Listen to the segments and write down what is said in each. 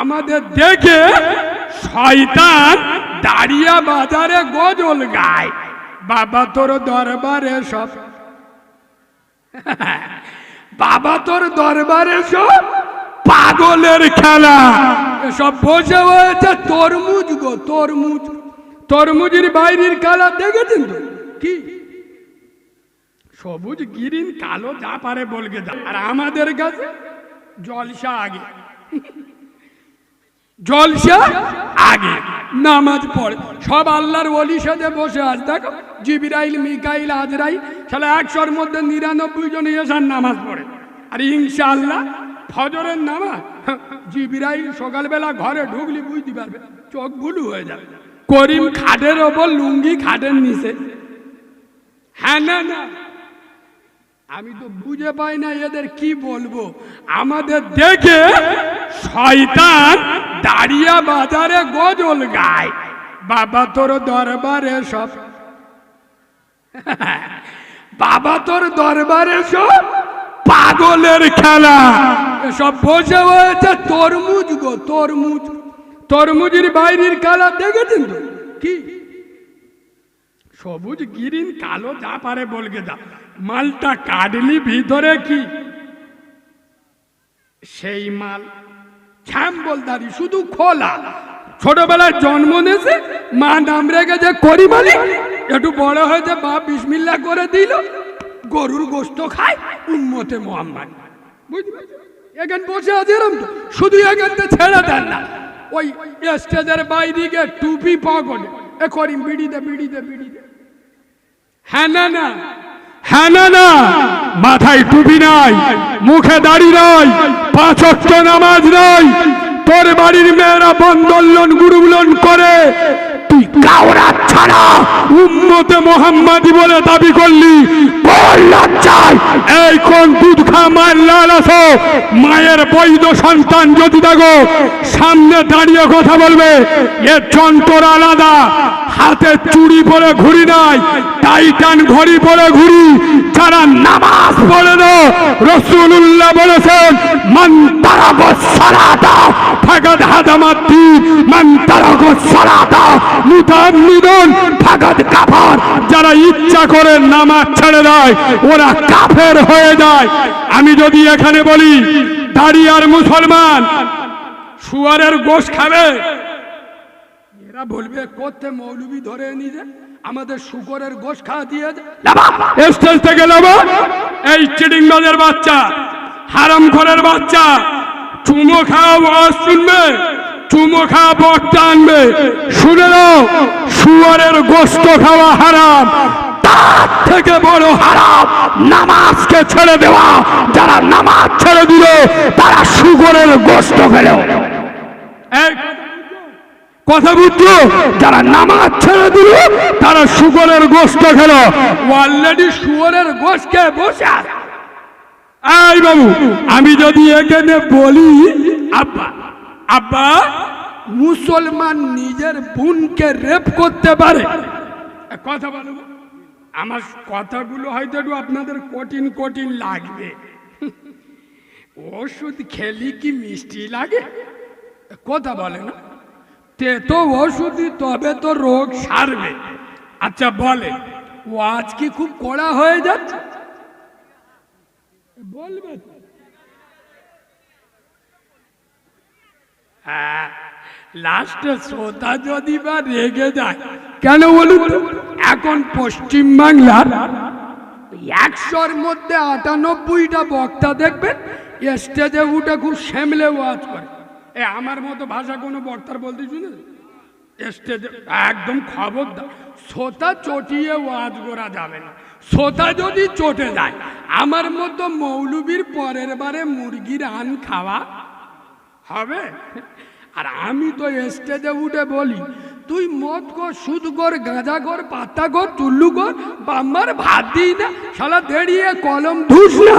আমাদের দেখে শয়তান দাঁড়িয়া বাজারে গজল গায়। বাবা তোর দরবারে সব। বাবা তোর দরবারে সব পাগলের খেলা। সব বসে হয়েছে তরমুজ গো, তরমুজ। তরমুজের বাইরের খেলা দেখেছেন তো? কি? সবুজ, গিরিন, কালো, যা পারে বলকে যা। আর আমাদের কাছে জলসা আগে। জলসা আগে, নামাজ পড়ে। সব আল্লাহর ওলি সাথে বসে আছে। দেখো, জিবিরাইল, মিকাইল আজরাই তাহলে একশোর মধ্যে নিরানব্বই জন এসার নামাজ পড়ে। আর ইনশাআল্লাহ ফজরের নামাজ, জিবিরাইল সকালবেলা ঘরে ঢুকলি বুঝতে পারবে, চোখ ভুলু হয়ে যাবে। করিম খাটের ওপর, লুঙ্গি খাটের নিচে। হ্যাঁ না না। আমি তো বুঝে পাই না এদের কি বলব। আমাদের দেখে শয়তান দাঁড়িয়া বাজারে গজল গায়। বাবা তোর দরবারে সব। বাবা তোর দরবারে সব পাগলের খেলা। সব বসে হয়েছে তরমুজ গো, তরমুজ। তরমুজের বাইরের খেলা দেখেছেন তো? কি? সবুজ, গিরিন, কালো, যা পারে বলকে যা। মালটা কাটলি ভিতরে কি? সেই মাল ছ্যাম্বলদারি শুধু খোলা। ছোটবেলায় জন্ম নিয়েছে, মা নাম রেখেছে করিমালি একটু বড় হয়েছে বাপ বিসমিল্লা করে দিল, গরুর গোস্ত খায় উন্মতে মোহাম্মদ। পারছ? এখানে বসে আছে এরম তো, শুধু এখানতে ছেড়ে দেন না। ওই স্টেজের বাইরে গিয়ে টুপি পাগল, এ করিম বিড়ি দে বিড়ি হ্যাঁ না না। হ্যাঁ না মাথায় টুপি নাই, মুখে দাড়ি নাই পাঁচ অক্ট নামাজ নাই। তোর বাড়ির মেয়েরা বন্দোলন গুরুগুলন করে তুই কাউরা ছাড়া। উম্মতে মোহাম্মদি বলে দাবি করলি। বল লজ্জায়। এই কোন দুধ খা মায়ের লাল আসো মায়ের বৈধ সন্তান যদি দেখো সামনে দাঁড়িয়ে কথা বলবে এর যন্ত্র আলাদা। হাতে চুড়ি পরে ঘুরি নাই টাইটান ঘড়ি পরে ঘুরি। যারা নামাজ পড়ে না রসুল্লাহ বলেছেন মান তারাক সালাতা ফাকাদ হাদামাত মান তারাক সালাতা মুতাআম্মিদান ফাকাদ কাফার। যারা ইচ্ছা করে নামাজ ছেড়ে দেয়, ওরা কাফের হয়ে যায়। আমি যদি এখানে বলি দাঁড়িয়ে আর মুসলমান, শুয়ারের গোশ খাবে। এরা বলবে করতে মৌলবি ধরে নিজে আমাদের শুকরের গোশ খাওয়া দিয়ে স্টেজ থেকে নেব এই চিডিং বাজের বাচ্চা হারাম ঘরের বাচ্চা, চুমো খাওয়া শুনবে? চুমো খাওয়া বক্তা আনবে। শুনে নাও, শুয়ারের গোস্ত খাওয়া হারাম। তার থেকে বড় হারাম নামাজকে ছেড়ে দেওয়া। যারা নামাজ ছেড়ে দিল, তারা শুকরের গোস্ত এই কথা বুঝছ? যারা নামাজ ছেড়ে দিল, তারা শুকরের গোস্ত খেলো। অলরেডি শুয়ারের গোশ খেয়ে বসে আছে। বাবু, আমি যদি এখানে বলি, আব্বা আব্বা, মুসলমান নিজের বোনকে রেপ করতে পারে। কথা বলো আমার কথাগুলো হয়তো একটু আপনাদের কঠিন কঠিন লাগবে। ওষুধ খেলি কি মিষ্টি লাগে? কথা বলে না। তে তো ওষুধই, তবে তো রোগ সারবে। আচ্ছা বলে, ও আজ কি খুব কড়া হয়ে যাচ্ছে? বলবে তো। হ্যাঁ লাস্টে শ্রোতা যদি বা রেগে যায় কেন বলুন? এখন পশ্চিম বাংলার একশোর মধ্যে আটানব্বইটা বক্তা দেখবেন স্টেজে উঠে খুব শ্যামলে ওয়াজ করে। এ আমার মতো ভাষা কোনো বক্তার বলতে শুনে স্টেজে একদম খবরদার। শ্রোতা চটিয়ে ওয়াজ করা যাবে না। শ্রোতা যদি চটে যায় আমার মতো মৌলবীর পরের বারে মুরগির আন খাওয়া হবে? আর আমি তো স্টেজে উঠে বলি, তুই মদ কর, সুদ কর, গাঁজা কর, পাতা কর চুল্লু কর, বাম্মার ভাত দিই না, শালা দেড়িয়ে কলম ধুস না।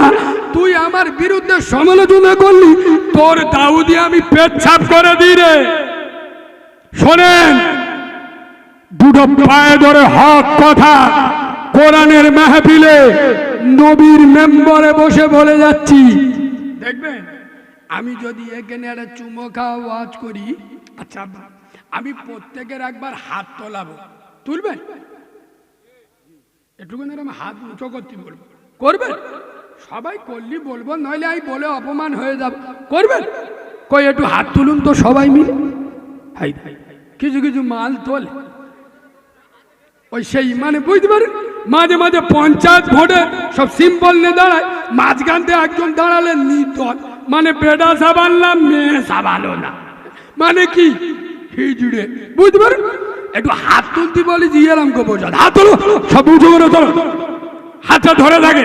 তুই আমার বিরুদ্ধে সমালোচনা করলি, তোর দাউদি আমি পেচ্ছাপ করে দিই রে। শোনেন, দুটো পায়ে ধরে হক কথা কোরআনের মেহফিলে নবীর মেম্বরে বসে বলে যাচ্ছি। দেখবেন? আমি যদি এখানে একটা চুমো খাওয়া ওয়াজ করি আচ্ছা আমি প্রত্যেকের একবার হাত তোলাবো। তুলবেন? একটুখানি আমি হাত উঁচু করতে বলব। করবেন? সবাই করলি বলব, নইলে আমি বলে অপমান হয়ে যাব। করবেন? কই, একটু হাত তুলুন তো সবাই মিলে। হাই, কিছু কিছু মাল তোলে। ওই সেই মানে বুঝতে পারেন? মাঝে মাঝে পঞ্চায়েত ভোটে সব সিম্বল নিয়ে দাঁড়ায়। মাঝখান থেকে একজন দাঁড়ালেন নির্দল। মানে বেটা সাবানলাম মেয়ে সাবালো না। মানে কি? হিজড়ে বুঝতে একটু হাত তুলতে বলি হাত তোলো, সব করে তোলো হাতটা ধরে থাকে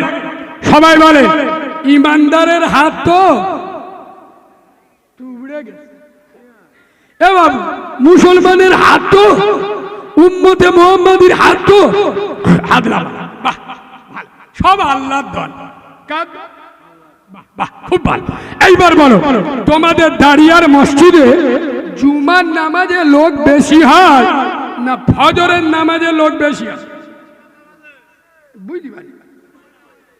সবাই বলে, ইমানদারের হাত তো এ বাবু, মুসলমানের হাত তো, উম্মতে মোহাম্মদীর হাত তো। হাত সব আল্লাহর দল। বাহ, খুব ভালো। এইবার বলো তোমাদের দাঁড়িয়ার মসজিদে জুমার নামাজে লোক বেশি হয় না ফজরের নামাজে লোক বেশি হয়? পারি?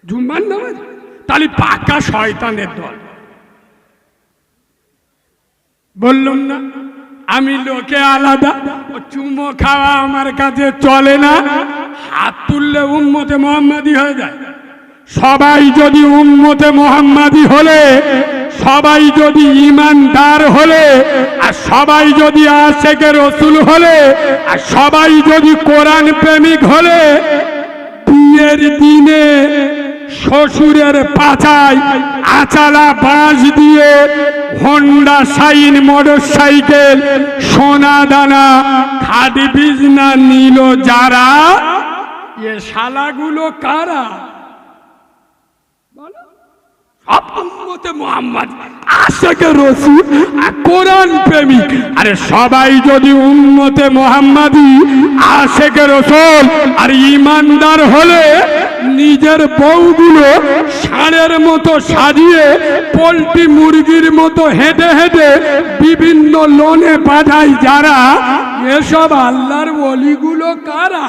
জুম্মার নামাজ? তাহলে পাকা শয়তানের দল। বললুম না আমি লোকে আলাদা ও চুমো খাওয়া আমার কাছে চলে না হাত তুললে উম্মতে মোহাম্মদি হয়ে যায়। সবাই যদি উম্মতে মোহাম্মদি হলে, সবাই যদি ইমানদার হলে, আর সবাই যদি আশেকে রসুল হলে, আর সবাই যদি কোরআন প্রেমিক হলে, বিয়ের দিনে শ্বশুরের পাচায় আচালা বাঁশ দিয়ে হন্ডা সাইন মোটর সাইকেল সোনা দানা, খাদি বিজনা নিল যারা? এ শালাগুলো কারা? আর প্রেমিক। আরে সবাই যদি আর ইমানদার হলে নিজের বউগুলো ষাঁড়ের মতো সাজিয়ে, পোলট্রি মুরগির মতো হেঁটে হেঁটে বিভিন্ন লোনে পাঠায় যারা, এসব আল্লাহর বলিগুলো কারা?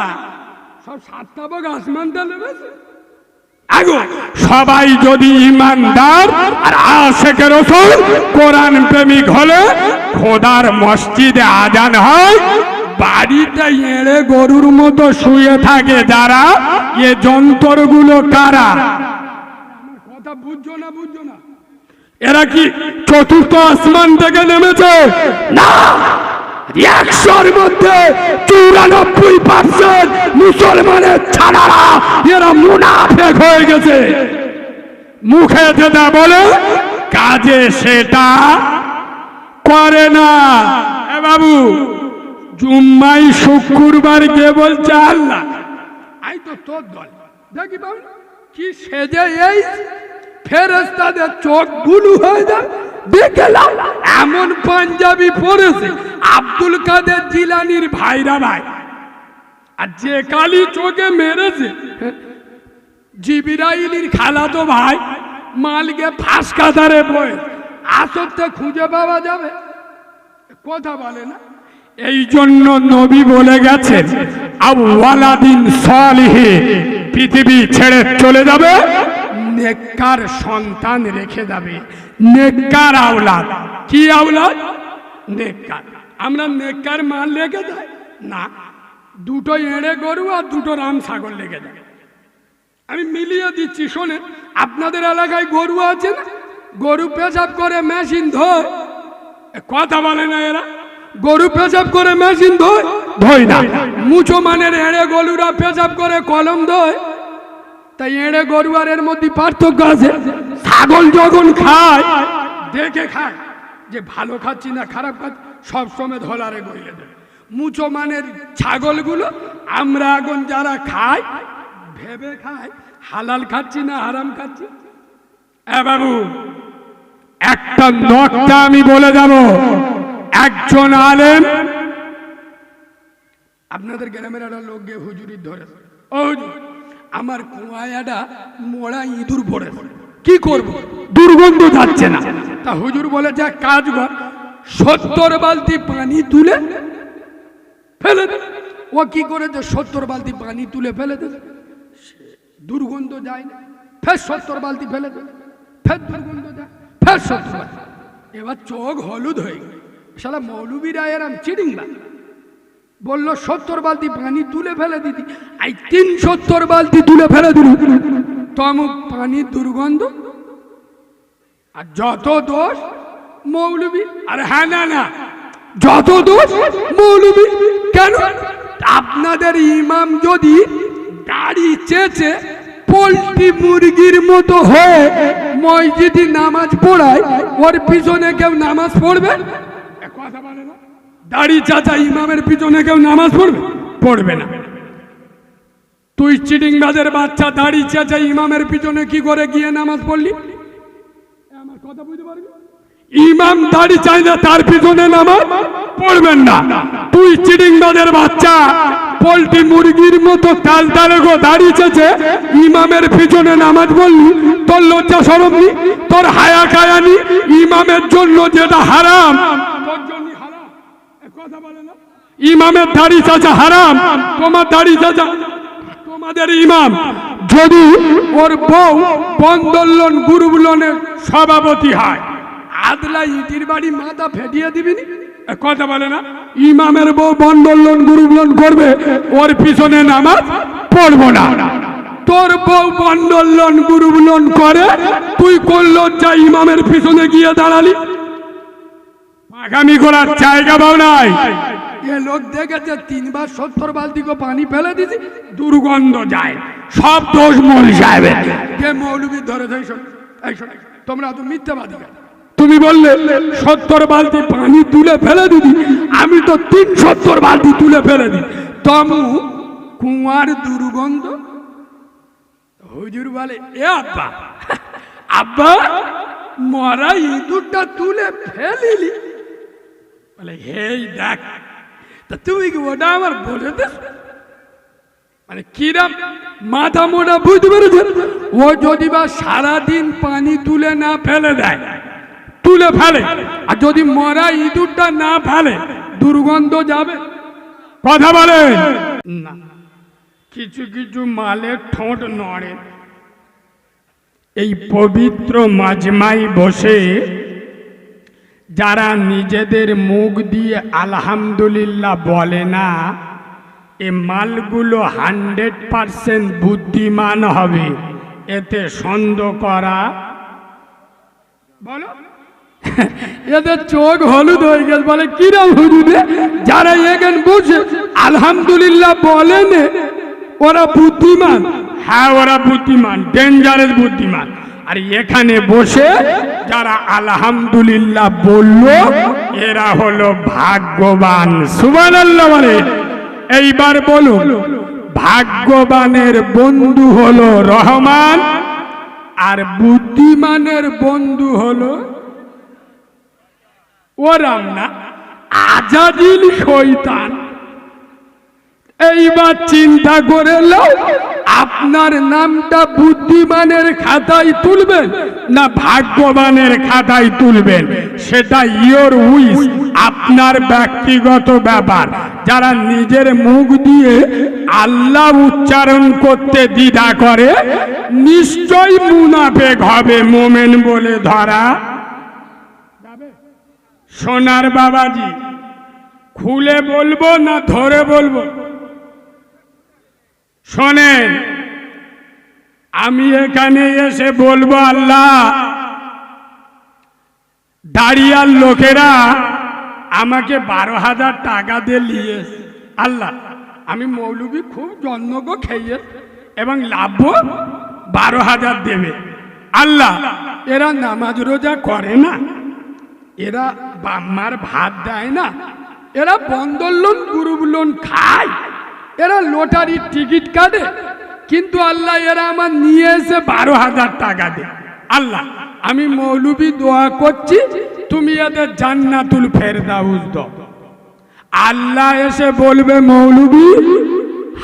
সব সাতটা বগ আসমান তালে সবাই যদি ইমানদার আর আশেকে রসুল কোরআন প্রেমিক হলে খোদার মসজিদে আজান হয় বাড়িটা এড়ে গরুর মতো শুয়ে থাকে যারা, এ যন্ত্রগুলো কারা? কথা বুঝছ না বুঝছ না? এরা কি চতুর্থ আসমান থেকে নেমেছে? না! একশোর মধ্যে চুরানব্বই পার্সেন্ট মুসলমানের ছাড়ারা এরা মুনাফেক হয়ে গেছে। মুখে যেটা বলে, কাজে সেটা করে না। বাবু, জুম্মাই শুক্রবার কে বলছে আল্লাহ? আই তো তোর দল। দেখি বাবু, কি সেজে এই ফেরেস্তাদের চোখ গুলু হয়ে যায়। দেখে লাও, এমন পাঞ্জাবি পরেছে আব্দুল কাদের জিলানির ভাইরা ভাই। আর যে কালি চোখে মেরেছে জিবিরাইলির খালাতো ভাই মালকে ফাঁস কাতারে বয়ে। আসতে খুঁজে পাওয়া যাবে। কথা বলে না। এই জন্য নবী বলে গেছে গেছেন আওয়ালাদিন সালিহে পৃথিবী ছেড়ে চলে যাবে। নেককার সন্তান রেখে যাবে। নেককার আওলাদ। কি আওলাদ? নেককার। আমরা নেককার মাল লেগে যাই? না। দুটো এড়ে গরু আর দুটো রাম ছাগল লেগে যায়। আমি মিলিয়ে দিচ্ছি শোনে আপনাদের এলাকায় গরু আছে না? গরু পেশাব করে মেশিন ধোয়। কথা বলে না এরা। গরু পেশাব করে মেশিন ধোয় ধই না। মুছো মানের এড়ে গরুরা পেশাব করে কলম ধোয়। তাই এড়ে গরু আর এর মধ্যে পার্থক্য আছে। ছাগল যখন খায়, দেখে খায় যে ভালো খাচ্ছি না খারাপ খাচ্ছি, সব সময় ধলারে গইলে দেয়। মুচো মানের ছাগলগুলো আমরা এখন যারা খাই ভেবে খাই হালাল খাচ্ছি না হারাম খাচ্ছি। এ বাবু, একটা নকটা আমি বলে যাব। একজন আলেম, আপনাদের গ্রামের একটা লোক গিয়ে হুজুরি ধরে ও হুজুর আমার কুয়ায় একটা মোড়া ইঁদুর পড়েছে কি করব? দুর্গন্ধ যাচ্ছে না। তা হুজুর বলে যে কাজ কর সত্তর বালতি পানি তুলে ফেলে দে। ও কি করেছে? সত্তর বালতি পানি তুলে ফেলে দে। দুর্গন্ধ যায় না। ফের সত্তর বালতি ফেলে দে। ফের দুর্গন্ধ যায়। ফের সত্তর বালতি। এবার চোখ হলুদ হয়ে গেল। শালা মৌলবীরা এরাম চিডিং বা বলল, সত্তর বালতি পানি তুলে ফেলে দিদি এই তিন সত্তর বালতি তুলে ফেলে দিল। তমুক পানির দুর্গন্ধ? আর যত দোষ, মৌলবী, আর হ্যাঁ না না, যত দোষ, মৌলবী, কেন? আপনাদের ইমাম যদি দাড়ি চেচে পোলট্রি মুরগির মতো হয়ে মসজিদে নামাজ পড়ায়, ওর পিছনে কেউ নামাজ পড়বে? কথা বলে না। দাড়ি চাচা ইমামের পিছনে কেউ নামাজ পড়বে? পড়বে না। তুই চিটিং বাজের বাচ্চা, দাড়ি চাচা ইমামের পিছনে কি করে গিয়ে নামাজ পড়লি? আমার কথা বুঝতে পারবি? ইমাম দাড়ি চাই না, তার পিছনে নামাজ পড়বেন না। তুই চিটিং বাজের বাচ্চা, পোল্ট্রি মুরগির মতো তাল তালে গো দাঁড়িয়েছে ইমামের পিছনে নামাজ পড়লি, তোর লজ্জা সরম তোর হায়া কায়া নি ইমামের জন্য যেটা হারাম ইমামের দাড়ি চাচা হারাম, তোমার দাড়ি চাচা। তোমাদের ইমাম, যদি ওর বউ বন্দোলন গুরুবুলনের সভাপতি হয়, আদলা ইটির বাড়ি মাথা ফেটিয়ে দিবি নি? কথা বলে না। ইমামের বউ বন্দোলন গুরুবুলন করবে, ওর পিছনে নামাজ পড়ব না। তোর বউ বন্দোলন গুরুবুলন করে, তুই করল যা ইমামের পিছনে গিয়ে দাঁড়ালি? আগামী করার জায়গা পাও নাই। এ লোক দেখেছে, তিনবার সত্তর বালতি কো পানি ফেলে দিছি দুর্গন্ধ যায়, সব দোষ মৌল সাহেবের। কে মৌলবি ধরে তোমরা তো মিথ্যাবাদী তুমি বললে, সত্তর বালতি পানি তুলে ফেলে দিদি আমি তো তিন সত্তর বালতি তুলে ফেলে দিই। তমু, কুয়ার দুর্গন্ধ? হুজুর বলে, এ আব্বা আব্বা, মরা ইঁদুরটা তুলে ফেলিলি। বলে, হেই, দেখ, তা তুমি কি ওটা আমার বলে দে? মানে কিরাম, মাথা মোটা বুঝতে পেরেছেন ও যদি বা সারাদিন পানি তুলে না ফেলে দেয়, তুলে ফেলে, আর যদি মরা ইঁদুরটা না ফেলে, দুর্গন্ধ যাবে? কথা বলে। না, কিছু কিছু মালের ঠোঁট নড়ে। এই পবিত্র মাজমাই বসে যারা নিজেদের মুখ দিয়ে আলহামদুলিল্লাহ বলে না, এ মালগুলো হান্ড্রেড পারসেন্ট বুদ্ধিমান হবে। এতে সন্দেহ করা, বলো। এদের চোখ হলুদ হয়ে গেছে, বলে কিরম হুজুরে? যারা এখানে বসে আলহামদুলিল্লাহ বলেন ওরা বুদ্ধিমান। হ্যাঁ ওরা বুদ্ধিমান ডেঞ্জারাস বুদ্ধিমান। আর এখানে বসে যারা আলহামদুলিল্লাহ বলল, এরা হলো ভাগ্যবান। সুবান মানে এইবার বলুন, ভাগ্যবানের বন্ধু হলো রহমান আর বুদ্ধিমানের বন্ধু হলো ওরাম না, আজাদিল শৈতান এইবার চিন্তা করে আপনার নামটা বুদ্ধিমানের খাতায় তুলবেন না ভাগ্যবানের খাতায় তুলবেন? সেটা ইয়োর উইস আপনার ব্যক্তিগত ব্যাপার। যারা নিজের মুখ দিয়ে আল্লাহ উচ্চারণ করতে দ্বিধা করে নিশ্চয় মুনাফেক হবে, মোমেন বলে ধরা। সোনার বাবাজি, খুলে বলব না ধরে বলব? শোনেন, আমি এখানে এসে বলব আল্লাহ দাঁড়িয়ার লোকেরা আমাকে বারো হাজার টাকা দিয়ে নিয়ে আল্লাহ, আমি মৌলবি খুব জন্মগ খেয়ে এবং লাভ বারো হাজার দেবে। আল্লাহ, এরা নামাজ রোজা করে না, এরা বাম্মার ভাত দেয় না, এরা বন্দর লোন গ্রুপ লোন খায়। এরা লটারির টিকিট কাটে। কিন্তু আল্লাহ এরা আমার নিয়ে এসে বারো হাজার টাকা দে। আল্লাহ, আমি মৌলবি দোয়া করছি, তুমি এদের জান্নাতুল ফেরদাউস দাও। আল্লাহ এসে বলবে, মৌলবি,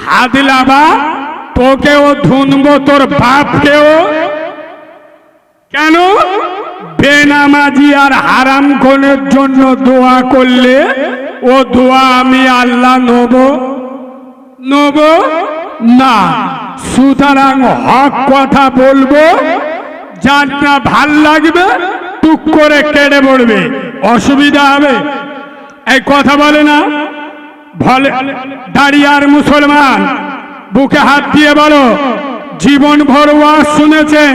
হাদিলাবা, তোকেও ধুনবো, তোর বাপকেও। কেন? বেনামাজি আর হারাম খনের জন্য দোয়া করলে ও দোয়া আমি আল্লাহ নেব। নেব? না। সুতরাং হক কথা বলব, যারটা ভালো লাগবে, টুক করে কেটে পড়বে। অসুবিধা হবে। এই কথা বলে না। বলে দাঁড়িয়ার মুসলমান, বুকে হাত দিয়ে বলো, জীবন ভর ওয়াজ শুনেছেন,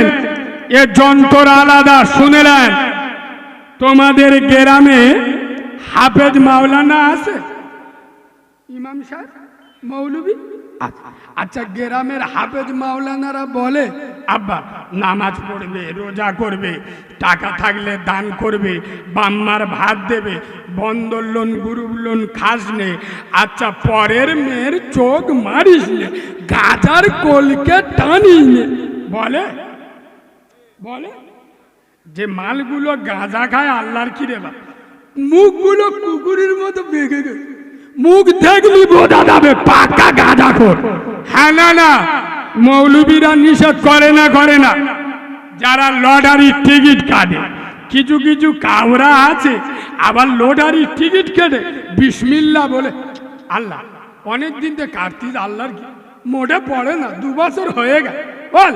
এ যন্ত্র আলাদা, শুনেলেন। তোমাদের গ্রামে হাফেজ মাওলানা আছে? ইমাম সাহেব? মৌলবি? আচ্ছা গ্রামের হাফেজ মাওলানারা বলে, আব্বা, নামাজ পড়বে, রোজা করবে, টাকা থাকলে দান করবে, বাম্মার ভাত দেবে, বন্দর লোন, গ্রুপ লোন খাস নে আচ্ছা পরের মেয়ের চোখ মারিস নে, গাজার কোলকে টানিস নে। বলে? বলে? যে মালগুলো গাঁজা খায়, আল্লাহর কি রে বা মুখগুলো কুকুরের মতো বেঁকে গেছে। মুখ দেখলি বোঝা যাবে, পাকা গাঁজা খোর। হ্যাঁ না না মৌলবীরা নিষেধ করে না করে না। যারা লটারির টিকিট কাটে, কিছু কিছু কাউরা আছে, আবার লটারির টিকিট কেটে বিসমিল্লা বলে, আল্লাহ, অনেক দিন থেকে কাটতিস, আল্লাহর কি? মোটে পড়ে না, দু বছর হয়ে গেল। বল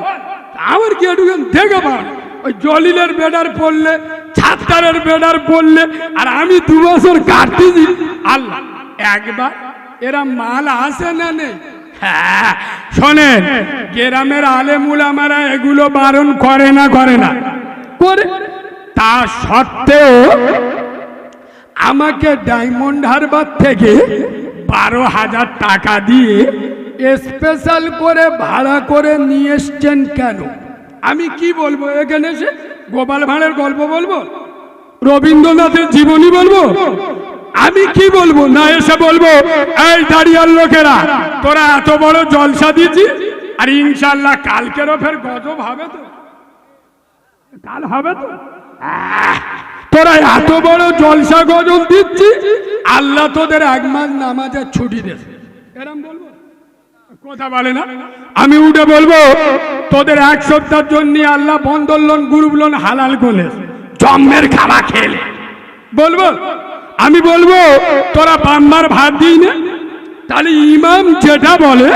আমার কি একটু দেখে পাও? ওই জলিলের বেডার পড়লে, ছাত্তারের বেডার পড়লে, আর আমি দু বছর কাটতেছি আল্লাহ। একবার এরা মাল আসে না নেই হ্যাঁ শোনেন গ্রামের আলেমুলামারা এগুলো বারণ করে না করে না। করে। তা সত্ত্বেও আমাকে ডায়মন্ড হারবার থেকে বারো হাজার টাকা দিয়ে স্পেশাল করে ভাড়া করে নিয়ে এসছেন কেন? আমি কি বলব এখানে এসে গোপাল ভাঁড়ের গল্প বলব? রবীন্দ্রনাথের জীবনী বলব? আমি কি বলব? না এসে বলব, এই দাঁড়িয়ার লোকেরা, তোরা এত বড় জলসা দিয়েছি আর ইনশাল্লাহ কালকেরও ফের গজব হবে তো। কাল হবে তো? তোরা এত বড় জলসা গজব দিচ্ছি আল্লাহ তোদের এক মাস নামাজের ছুটি দেবে। এরম বলব? কথা বলে না? আমি উঠে বলব, তোদের এক সপ্তাহের জন্য আল্লাহ বন্দর লোন গ্রুপ লোন হালাল করে জম্মের খাওয়া খেলে বলব? আমি বলব, তোরা বাম্মার ভাত দিই না। তাহলে ইমাম যেটা বলে,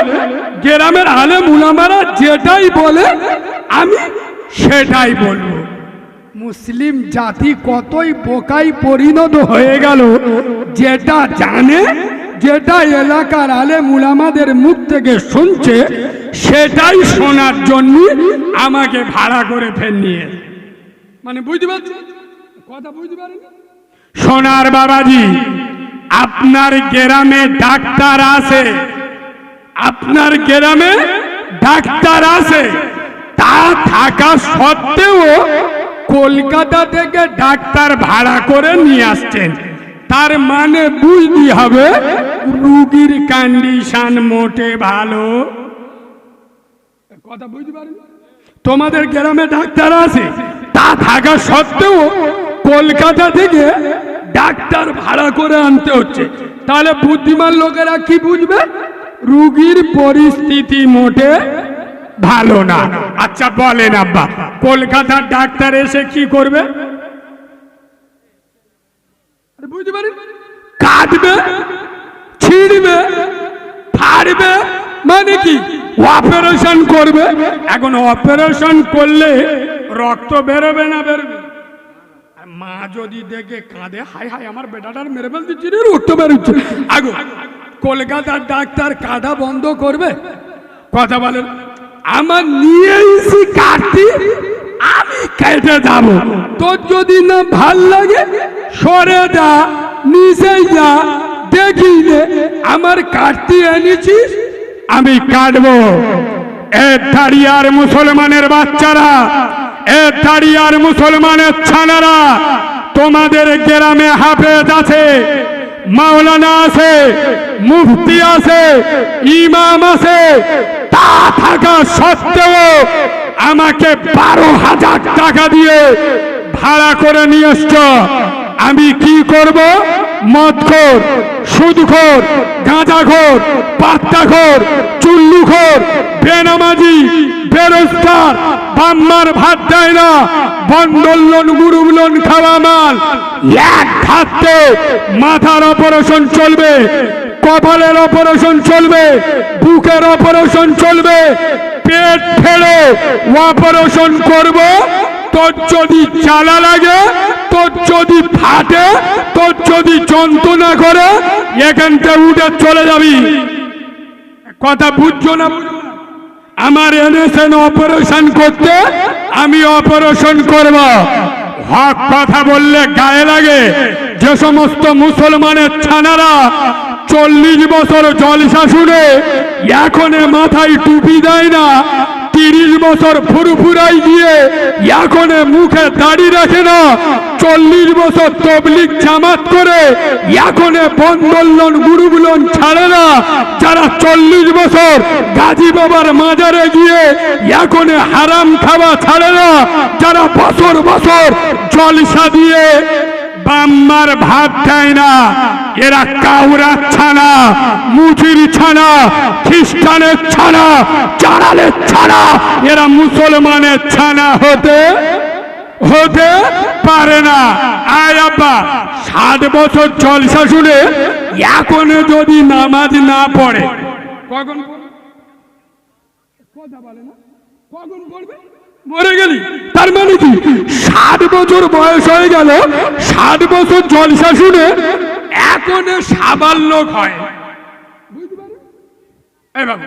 গ্রামের আলে মুলামারা যেটাই বলে, আমি সেটাই বলব। মুসলিম জাতি কতই বোকাই পরিণত হয়ে গেল, যেটা জানে, যেটা এলাকার আলে মুলামাদের মুখ থেকে শুনছে, সেটাই শোনার জন্য আমাকে ভাড়া করে ফের নিয়ে মানে বুঝতে পারছি কথা বুঝতে পারেন সোনার বাবাজি, আপনার গ্রামে ডাক্তার আছে। আপনার গ্রামে ডাক্তার আছে। তা থাকা সত্ত্বেও কলকাতা থেকে ডাক্তার ভাড়া করে নিয়ে আসছেন। তার মানে বুঝতে হবে, রুগীর কন্ডিশন মোটে ভালো। কথা বুঝতে পারেন তোমাদের গ্রামে ডাক্তার আছে। তা থাকা সত্ত্বেও কলকাতা থেকে ডাক্তার ভাড়া করে আনতে হচ্ছে। তাহলে বুদ্ধিমান লোকেরা কি বুঝবে? রুগীর পরিস্থিতি মোটে ভালো না। আচ্ছা বলেন আব্বা, কলকাতার ডাক্তার এসে কি করবে? বুঝতে কাটবে ছিঁড়বে, ফাড়বে মানে কি? অপারেশন করবে। এখন অপারেশন করলে রক্ত বেরোবে না বেরোবে? মা যদি দেখে কাঁদে হাই হাই আমার বেটাটার মেরে ফেল দিচ্ছি রে রক্ত বেরোচ্ছে। আগো, কলকাতার ডাক্তার কাঁদা বন্ধ করবে? কথা বলেন, আমার নিয়ে এসি কাটতি আমি কেটে যাব। তোর যদি না ভালো লাগে, সরে যা, নিচে যা, দেখি আমার কাটতি এনেছিস, আমি কাটবো এ দাঁড়িয়ার মুসলমানের বাচ্চারা এ দাঁড়িয়ার মুসলমানের ছানারা তোমাদের গ্রামে হাফেজ আছে, মাওলানা আছে, মুফতি আছে, ইমাম আছে, তা থাকা সত্ত্বেও আমাকে বারো হাজার টাকা দিয়ে ভাড়া করে নিয়ে এসছ। আমি কি করব? মদখোর, সুদখোর, গাঁজাখোর পাত্তাখোর চুল্লুখোর, বেনামাজি বেরোজগার, বাম্মার ভাত দেয় না বন্ডল লোন গুরুম লোন, খাওয়া মাল। এক হাতে মাথার অপারেশন চলবে, কপালের অপারেশন চলবে, বুকের অপারেশন চলবে, পেট ফেলে অপারেশন করব, তোর যদি চালা লাগে, তোর যদি ফাটে, তোর যদি যন্ত্রণা করে এখান থেকে উঠে চলে যাবি। কথা বুঝছ না আমার এনেছেন অপারেশন করতে, আমি অপারেশন করব। হক কথা বললে গায়ে লাগে। যে সমস্ত মুসলমানের ছানারা চল্লিশ বছর জলসা শুনে এখনে মাথায় টুপি দেয় না তিরিশ বছর ফুরফুরাই দিয়ে এখনে মুখে দাড়ি রাখে না। চল্লিশ বছর তবলিক জামাত করে এখনে বন্দোলন, গুরুগুলন ছাড়ে না। যারা চল্লিশ বছর গাজী বাবার মাজারে গিয়ে এখনে হারাম খাওয়া ছাড়ে না, যারা বছর বছর জলসা দিয়ে বাম্মার ভাত দেয় না, এরা কাউরা ছানা, মুচির ছানা খ্রিস্টানের ছানা চারালের ছানা, এরা মুসলমানের ছানা হতে হতে পারে না। আয় আব্বা ষাট বছর জলসা শুনে এখন যদি নামাজ না পড়ে, কখন কথা বলে না। কখন মরে গেলি। তার মানে কি? ষাট বছর বয়স হয়ে গেল ষাট বছর জলসা শুনে এখন সাবাল লোক হয়? এই বাবু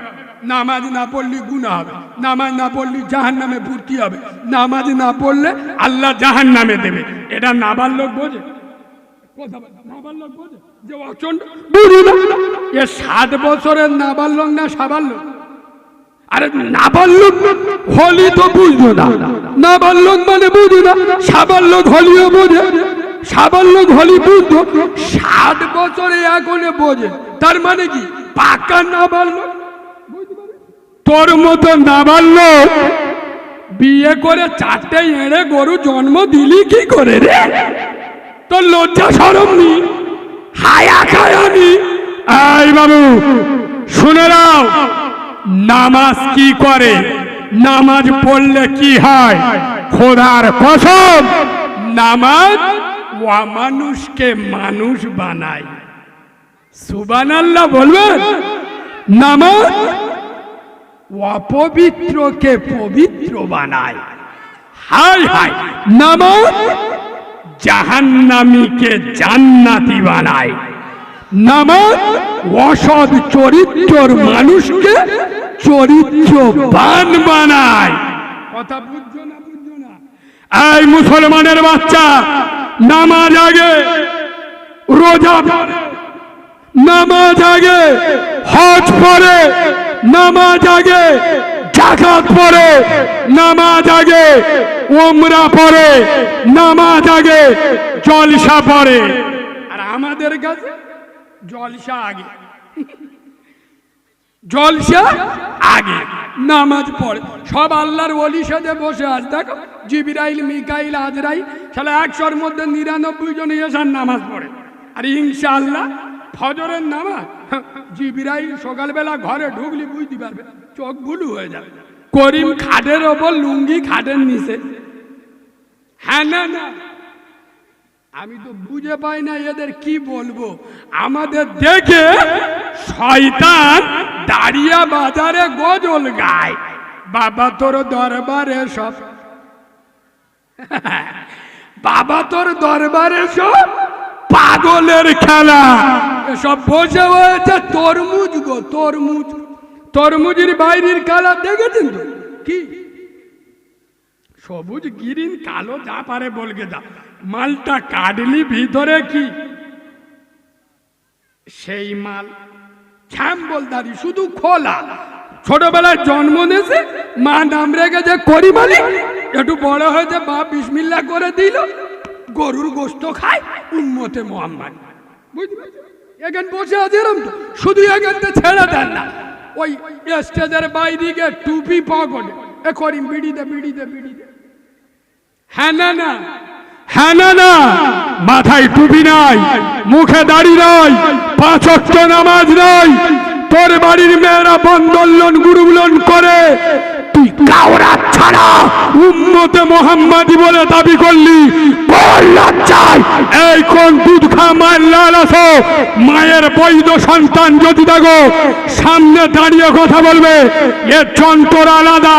নামাজ না পড়লে গুণা হবে। নামাজ না পড়লে জাহান নামে ভর্তি হবে। নামাজ না পড়লে আল্লাহ জাহান নামে দেবে। এটা নাবার লোক বোঝে? বোঝে এ বছরের না সাবার লোক আরে হলি তো মানে বুঝি সাবালক বোঝে। সাবালক ষাট বছরে এখনে বোঝে। তার মানে কি? পাকা নাবালক তোর মতো নাবালক বিয়ে করে চারটে এড়ে গরু জন্ম দিলি কি করে রে? তোর লজ্জা সরম নি হায়া খায়ানি আই বাবু, শুনে নাও, নামাজ কি করে? নামাজ পড়লে কি হয়? খোদার কসম, নামাজ মানুষকে মানুষ বানায়। সুবান আল্লাহ বলবেন? নামাজ অপবিত্রকে পবিত্র বানায়। হাই হাই নামাজ জাহান্নামীকে জান্নাতি বানায়। নামাজ অসৎ চরিত্রর মানুষকে চরিত্রবান বানায়। কথা বুঝছ না বুঝছ না? এই মুসলমানের বাচ্চা নামাজ আগে রোজা নামাজ আগে হজ পড়ে। নামাজ আগে, জাকাত পড়ে নামাজ আগে ওমরা পড়ে নামাজ আগে, জলসা পড়ে আর আমাদের কাছে জলসা আগে। জলসা আগে, নামাজ পড়ে। সব আল্লাহর ওলি সাথে বসে আজ দেখো, জিবিরাইল, মিকাইল, আজরাইল সালা একশোর মধ্যে নিরানব্বই জন এসার নামাজ পড়ে। আর ইনশা আল্লাহ ফজরের নামাজ? জিবিরাইল সকালবেলা ঘরে ঢুকলি বুঝতে পারবে চোখ ভুলু হয়ে যাবে। করিম খাটের ওপর লুঙ্গি খাটের নিচে। হ্যাঁ না না। আমি তো বুঝে পাই না এদের কি বলব। আমাদের দেখে শয়তান দাঁড়িয়া বাজারে গজল গায়। বাবা তোর দরবারে সব। বাবা তোর দরবারে সব পাগলের খেলা। সব বসে হয়েছে তরমুজ গো, তরমুজ। তরমুজের বাইরের কালার দেখেছেন তো? কি? সবুজ, গিরিন, কালো, যা পারে বলকে যা। মালটা কাটলি ভিতরে কি? সেই মাল। ছ্যাম্বলদারি শুধু খোলা। ছোটবেলায় জন্ম নিয়েছে, মা নাম রেখেছে করি মালিক একটু বড় হয়েছে, বাপ বিসমিল্লা করে দিল। গরুর গোস্ত খায় উম্মতে মোহাম্মদ। এখান বসে আছে এরম তো। শুধু এখানটা ছেড়ে দেন না। ওই স্টেজের বাইরে গিয়ে টুপি পকেটে এ করিম, বিড়ি দে, বিড়ি হ্যাঁ হ্যাঁ না না। মাথায় টুপি নাই, মুখে দাড়ি নাই, পাঁচ নামাজ নাই। তোর বাড়ির মেয়েরা বন্দোলন গুরুগুলন করে বলে দাবি করলি। মায়ের বৈধ সন্তান যদি দেখো, সামনে দাঁড়িয়ে কথা বলবে এর যন্ত্র আলাদা।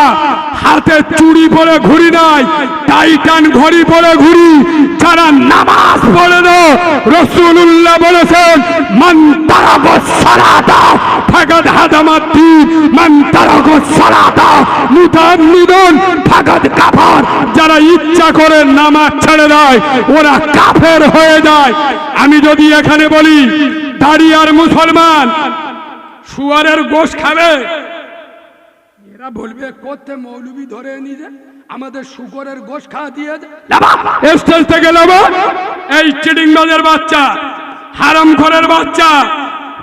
হাতে চুড়ি পরে ঘুরি নাই, টাইটান ঘড়ি পরে ঘুরি। যারা নামাজ পড়ে না রসুল্লাহ বলেছেন, মান ফাকাদ হাদামাতি মান তারাগো সালাতা মুতাআম্মিদুন ফাকাদ কাফার। যারা ইচ্ছা করে নামাজ ছেড়ে দেয়, ওরা কাফের হয়ে যায়। আমি যদি এখানে বলি দাঁড়িয়ে আর মুসলমান, শুয়ারের গোশ খাবে। এরা বলবে করতে মৌলবি ধরে নিয়ে আমাদের শুকরের গোশ খাওয়া দিয়ে। স্টেজ থেকে নেব এই চিটিং বাজের বাচ্চা হারাম ঘরের বাচ্চা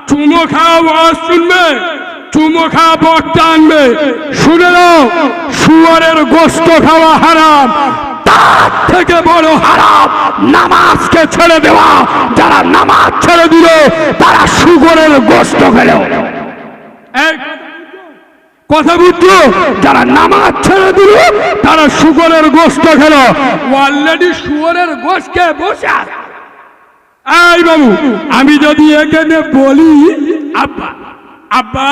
চুমো খাওয়া ওয়াজ শুনবে? চুমো খাওয়া বক্তা আনবে। শুনে নাও, শুয়ারের গোস্ত খাওয়া হারাম। তার থেকে বড় হারাম নামাজকে ছেড়ে দেওয়া। যারা নামাজ ছেড়ে দিল তারা শুকরের গোস্ত খেল। কথা বুঝছ? যারা নামাজ ছেড়ে দিল তারা শুকরের গোস্ত খেল। অলরেডি শুয়োরের গোশ খেয়ে বসে বাবু, আমি যদি এখানে বলি, আব্বা আব্বা,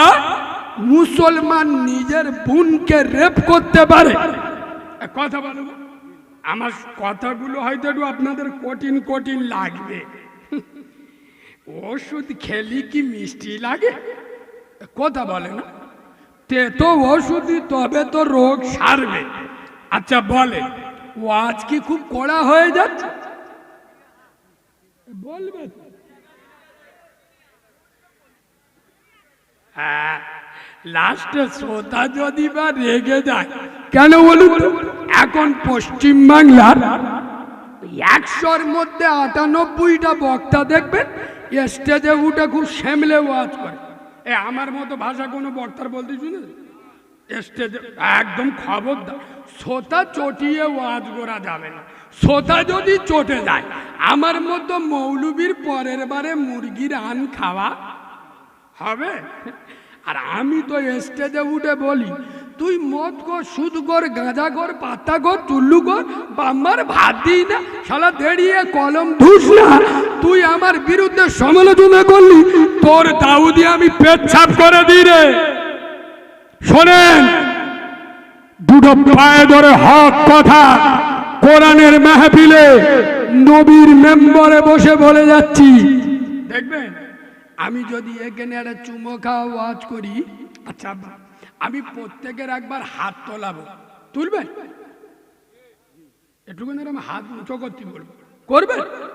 মুসলমান নিজের বোনকে রেপ করতে পারে। কথা বলো, আমার কথাগুলো হয়তো একটু আপনাদের কঠিন কঠিন লাগবে। ওষুধ খেলি কি মিষ্টি লাগে? কথা বলে না। তে তো ওষুধই, তবে তো রোগ সারবে। আচ্ছা বলে, ও আজ কি খুব কড়া হয়ে যাচ্ছে? বলবে তো। হ্যাঁ লাস্টে শ্রোতা যদি বা রেগে যায় কেন বলুন? এখন পশ্চিম বাংলার একশোর মধ্যে আটানব্বইটা বক্তা দেখবেন স্টেজে উঠে খুব শ্যামলে ওয়াজ করে এ আমার মতো ভাষা কোনো বক্তার বলতে শুনে স্টেজে একদম খবরদার। শ্রোতা চটিয়ে ওয়াজ করা যাবে না। শ্রোতা যদি চটে যায়, আমার মতো মৌলবীর পরের বারে মুরগির আন খাওয়া হবে? আর আমি তো স্টেজে উঠে বলি, তুই মদ কর, সুদ কর, গাঁজা কর, পাতা কর চুল্লু কর, বাম্মার ভাত দিই না, শালা দেড়িয়ে কলম ধুস না। তুই আমার বিরুদ্ধে সমালোচনা করলি, তোর দাউদি আমি পেচ্ছাপ করে দিই রে। শোনেন, দুটো পায়ে ধরে হক কথা কোরআনের মেহফিলে নবীর মেম্বারে বসে বলে যাচ্ছি। দেখবেন, আমি যদি এখানে একটা চুমো খাওয়া ওয়াজ করি আচ্ছা আমি প্রত্যেকের একবার হাত তোলাবো। তুলবেন? একটুখানি হাত উঁচু করতে বলব। করবেন?